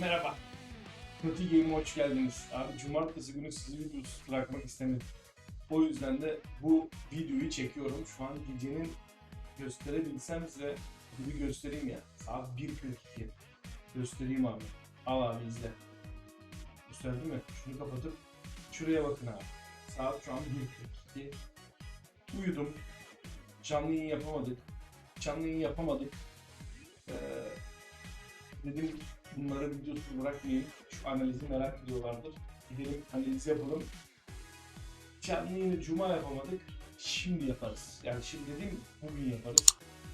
Merhaba. Kötü Game'e hoş geldiniz. Abi cumartesi günü sizi videosuz bırakmak istemedim. O yüzden de bu videoyu çekiyorum. Şu an gecenin gösterebilsem size gibi göstereyim ya. Saat 1.42. Göstereyim abi. Al abi izle. Gösterdi mi? Şunu kapatıp şuraya bakın abi. Saat şu an 1.42. Uyudum. Canlı yayın yapamadık. Canlı yayın yapamadık. Ee, dedim bunları videosuz bırakmayayım. Şu analizi merak ediyorlardır. Gidelim analiz yapalım. Canlı yayını cuma yapamadık. Şimdi yaparız. Yani şimdi dedim bugün yaparız.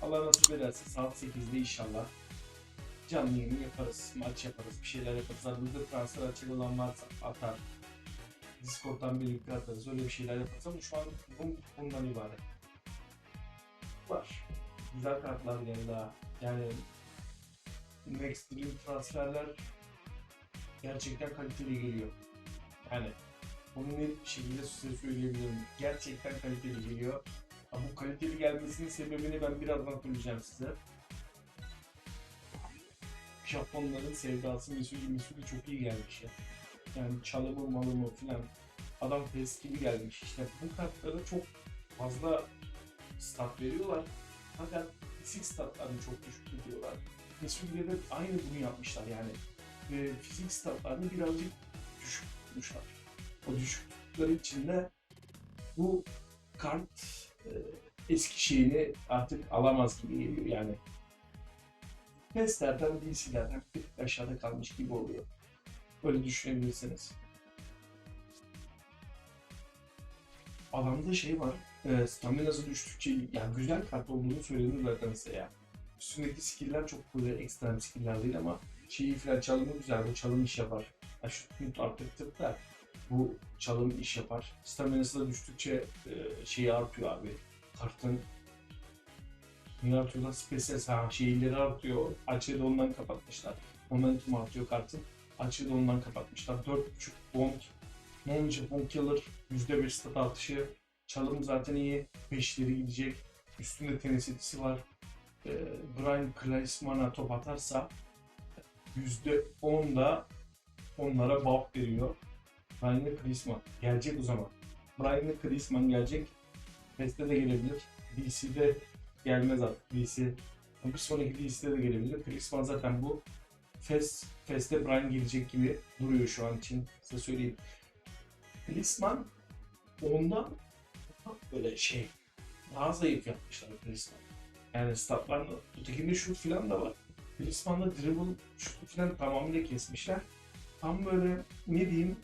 Allah nasip ederse saat 8'de inşallah canlı yayını yaparız. Maç yaparız. Bir şeyler yaparız. Aramızda transfer açık olan varsa atar. Discord'dan birlikte atarız. Öyle bir şeyler yaparız ama şu an bunun, bundan ibaret. Var. Güzel kartlar geldi daha. Yani Next Dream transferler gerçekten kaliteli geliyor. Yani bunu bir şekilde size söyleyebilirim. Gerçekten kaliteli geliyor. Ama bu kaliteli gelmesinin sebebini ben birazdan söyleyeceğim size. Japonların sevdası Misugi Misugi çok iyi gelmiş ya. Yani çalımı malımı filan adam pes gibi gelmiş. İşte bu kartlara çok fazla stat veriyorlar. Fakat fizik statlarını çok düşük tutuyorlar. Misugi'de de aynı bunu yapmışlar yani. E, fizik statlarını birazcık düşük tutmuşlar. O düşüklükleri içinde bu kart e, eski şeyini artık alamaz gibi geliyor yani. Testlerden, DC'lerden bir aşağıda kalmış gibi oluyor. Böyle düşünebilirsiniz. Adamda şey var, e, staminası düştükçe, yani güzel kart olduğunu söyledim zaten size ya. Üstündeki skill'ler çok böyle ekstrem skill'ler değil ama şeyi falan çalımı güzel, bu çalım iş yapar. Ya şu tut arttırtıp da bu çalım iş yapar. Staminası da düştükçe e, şeyi artıyor abi. Kartın Niye artıyor lan? Spesyal ha, şeyleri artıyor. Açığı da ondan kapatmışlar. Momentum artıyor kartın. Açığı da ondan kapatmışlar. 4.5 bond. Non Japon Killer. %5 stat artışı. Çalım zaten iyi. 5'leri gidecek. Üstünde tenis var. Ee, Brian Kleisman'a top atarsa %10 da onlara buff veriyor. Brian Kleisman gelecek o zaman. Brian Kleisman gelecek. Feste de gelebilir. DC'de gelmez artık DC. Bir sonraki DC'de de gelebilir. Kleisman zaten bu. Fest, Fest'e Brian gelecek gibi duruyor şu an için. Size söyleyeyim. Kleisman ondan böyle şey daha zayıf yapmışlar Kleisman. Yani statlarla ötekinde şut falan da var. Klinsmann'da dribble şutu falan tamamıyla kesmişler. Tam böyle ne diyeyim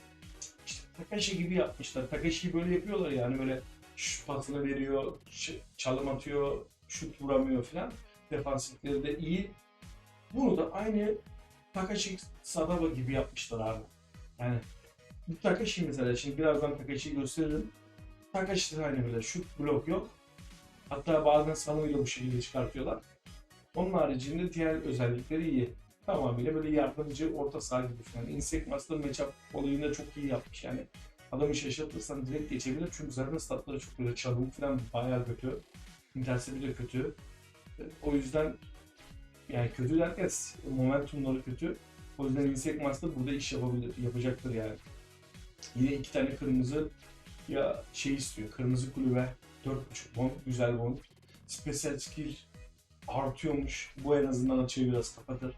işte Takashi gibi yapmışlar. Takashi böyle yapıyorlar yani böyle şut pasını veriyor, çalım atıyor, şut vuramıyor falan. Defansifleri de iyi. Bunu da aynı Takashi Sadaba gibi yapmışlar abi. Yani bu Takashi mesela şimdi birazdan Takashi'yi gösteririm. Takashi de aynı böyle şut blok yok. Hatta bazen sanıyla bu şekilde çıkartıyorlar. Onun haricinde diğer özellikleri iyi. Tamamıyla böyle yardımcı orta saha gibi falan. Insect Master matchup olayını da çok iyi yapmış yani. Adamı şaşırtırsan direkt geçebilir çünkü zaten statları çok böyle çalım falan bayağı kötü. Intercept'i de kötü. O yüzden yani kötü derken momentumları kötü. O yüzden Insect Master burada iş yapabilir, yapacaktır yani. Yine iki tane kırmızı ya şey istiyor, kırmızı kulübe 4.5 bond, güzel bond. Special skill artıyormuş. Bu en azından açığı biraz kapatır.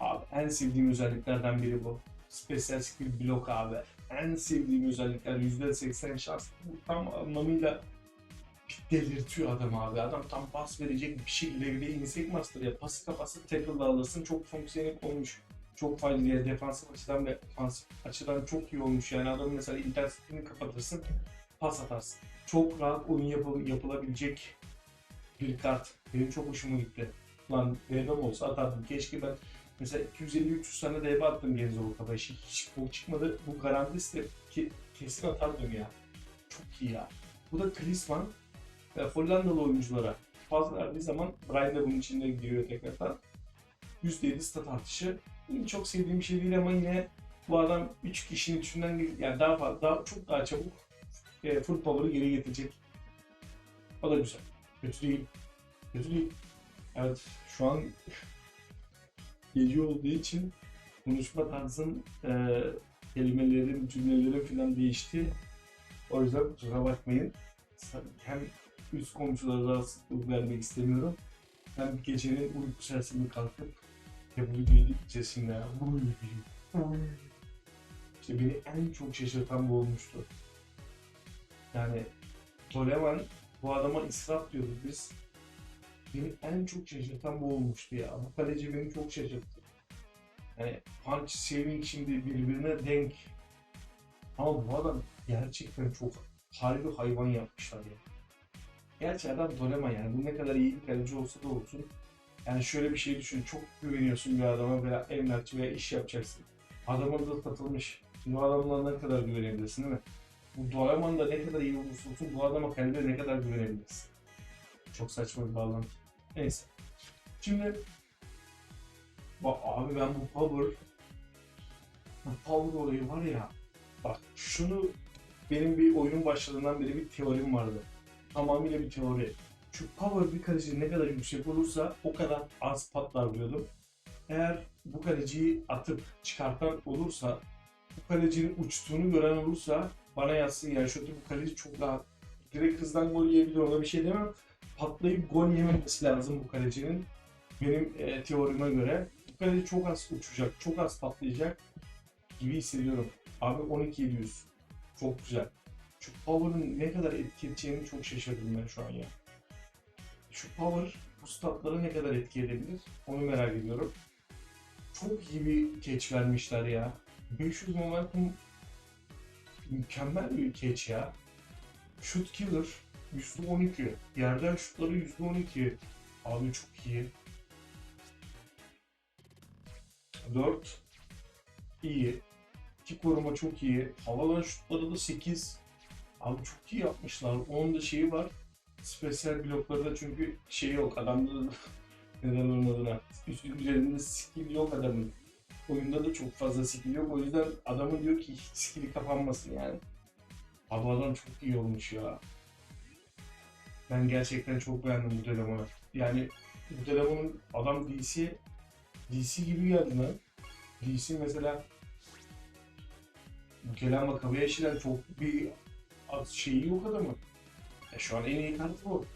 Abi en sevdiğim özelliklerden biri bu. Special skill blok abi. En sevdiğim özellikler %80 şans. Bu tam anlamıyla delirtiyor adam abi. Adam tam pas verecek bir şekilde bir de insek master ya. Pası kafası tackle'da alırsın. Çok fonksiyonel olmuş. Çok faydalı ya. Defansif açıdan ve açıdan çok iyi olmuş. Yani adamın mesela internetini kapatırsın. Pas atarsın. Çok rahat oyun yapı- yapılabilecek bir kart. Benim çok hoşuma gitti. Lan DB'm olsa atardım. Keşke ben mesela 250-300 tane DB attım Genzo Orta'da. Hiç, hiç bol çıkmadı. Bu garantisi ki, kesin atardım ya. Çok iyi ya. Bu da Klinsmann. E, Hollandalı oyunculara fazla verdiği zaman Brian da bunun içinde giriyor tekrardan. %7 stat artışı. Yine çok sevdiğim şey değil ama yine bu adam 3 kişinin içinden yani daha fazla, daha, çok daha çabuk e, power'ı geri getirecek. O da güzel. Kötü değil. Kötü değil. Evet şu an gece olduğu için konuşma tarzın, e, kelimelerin, cümlelerin falan değişti. O yüzden kusura bakmayın. Hem üst komşulara rahatsızlık vermek istemiyorum. Hem gecenin uyku sersemi kalkıp ya bu videoyu videoyu. İşte beni en çok şaşırtan bu olmuştu. Yani Toleman bu adama israf diyorduk biz. Beni en çok şaşırtan bu olmuştu ya. Bu kaleci beni çok şaşırttı. Yani punch saving şimdi birbirine denk. Ama bu adam gerçekten çok harbi hayvan yapmışlar ya. Gerçi adam Toleman yani bu ne kadar iyi bir kaleci olsa da olsun. Yani şöyle bir şey düşün. Çok güveniyorsun bir adama veya emlakçı veya iş yapacaksın. Adamın da satılmış. Bu adamla ne kadar güvenebilirsin değil mi? Bu Doraemon da ne kadar iyi olursa olsun bu adama kalbine ne kadar güvenebilirsin. Çok saçma bir bağlantı. Neyse. Şimdi bak abi ben bu power bu power olayı var ya bak şunu benim bir oyunun başladığından beri bir teorim vardı. Tamamıyla bir teori. Şu power bir kaleci ne kadar yüksek olursa o kadar az patlar diyordum. Eğer bu kaleciyi atıp çıkartan olursa bu kalecinin uçtuğunu gören olursa bana yazsın yani şu bu kaleci çok rahat. Direkt hızdan gol yiyebilir ona bir şey demem. Patlayıp gol yememesi lazım bu kalecinin. Benim e, teorime göre. Bu kaleci çok az uçacak, çok az patlayacak gibi hissediyorum. Abi 12-700. Çok güzel. Şu power'ın ne kadar etki edeceğini çok şaşırdım ben şu an ya. Şu power bu statları ne kadar etki edebilir onu merak ediyorum. Çok iyi bir catch vermişler ya. 500 momentum mükemmel bir catch ya. Shoot killer %12. Yerden şutları %12. Abi çok iyi. 4 iyi. İki koruma çok iyi. Havadan şutları da 8. Abi çok iyi yapmışlar. Onun da şeyi var. Spesyal blokları da çünkü şey yok. Adamda da neden onun adına. Üzerinde skill yok adamın. Oyunda da çok fazla skill yok. O yüzden adamın diyor ki hiç skill'i kapanmasın yani. Abi adam çok iyi olmuş ya. Ben gerçekten çok beğendim bu elemanı. Yani bu elemanın adam DC DC gibi geldi lan. DC mesela Gelen Makabe'ye şiren çok bir şeyi yok adamın. E şu an en iyi kartı bu.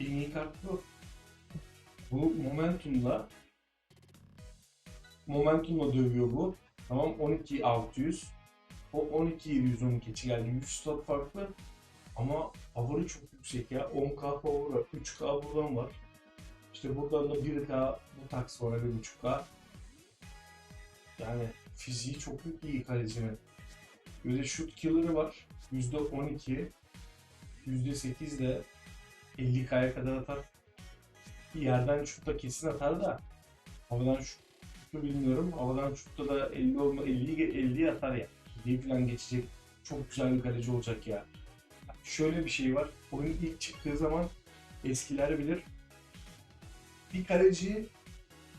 En iyi kart bu. Bu Momentum'la Momentum'la dövüyor bu. Tamam 12 600. O 12 712 geldi. 100 stat farklı. Ama power'ı çok yüksek ya. 10k power var. 3k buradan var. İşte buradan da 1k bu tak sonra 1.5k. Yani fiziği çok iyi kalecinin. Böyle shoot killer'ı var. %12. %8 de 50k'ya kadar atar. Bir yerden şutta kesin atar da havadan şutu bilmiyorum. Havadan şutta da 50 olma 50 50 atar ya. 50 falan geçecek. Çok güzel bir kaleci olacak ya. Şöyle bir şey var. Oyun ilk çıktığı zaman eskiler bilir. Bir kaleci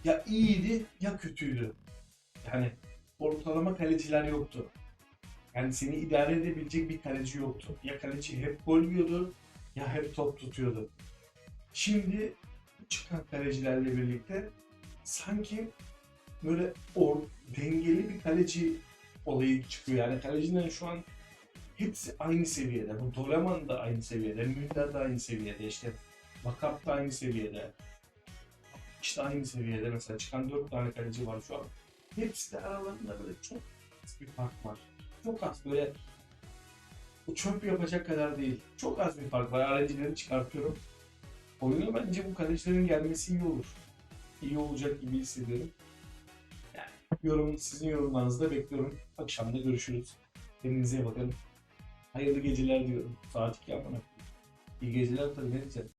ya iyiydi ya kötüydü. Yani ortalama kaleciler yoktu. Yani seni idare edebilecek bir kaleci yoktu. Ya kaleci hep gol yiyordu ya hep top tutuyordu. Şimdi çıkan kalecilerle birlikte sanki böyle or, dengeli bir kaleci olayı çıkıyor. Yani kalecilerin şu an hepsi aynı seviyede. Bu Doleman da aynı seviyede, Müller de aynı seviyede, işte Vakap da aynı seviyede. İşte aynı seviyede mesela çıkan 4 tane kaleci var şu an. Hepsi de aralarında böyle çok az bir fark var. Çok az böyle çöp yapacak kadar değil. Çok az bir fark var. Aracıları çıkartıyorum. Oyuna bence bu kalecilerin gelmesi iyi olur. İyi olacak gibi hissediyorum. Yorum, sizin yorumlarınızı da bekliyorum. Akşamda görüşürüz. Kendinize iyi bakın. Hayırlı geceler diyorum. Saat 2 amına. İyi geceler tabii ne diyeceğim.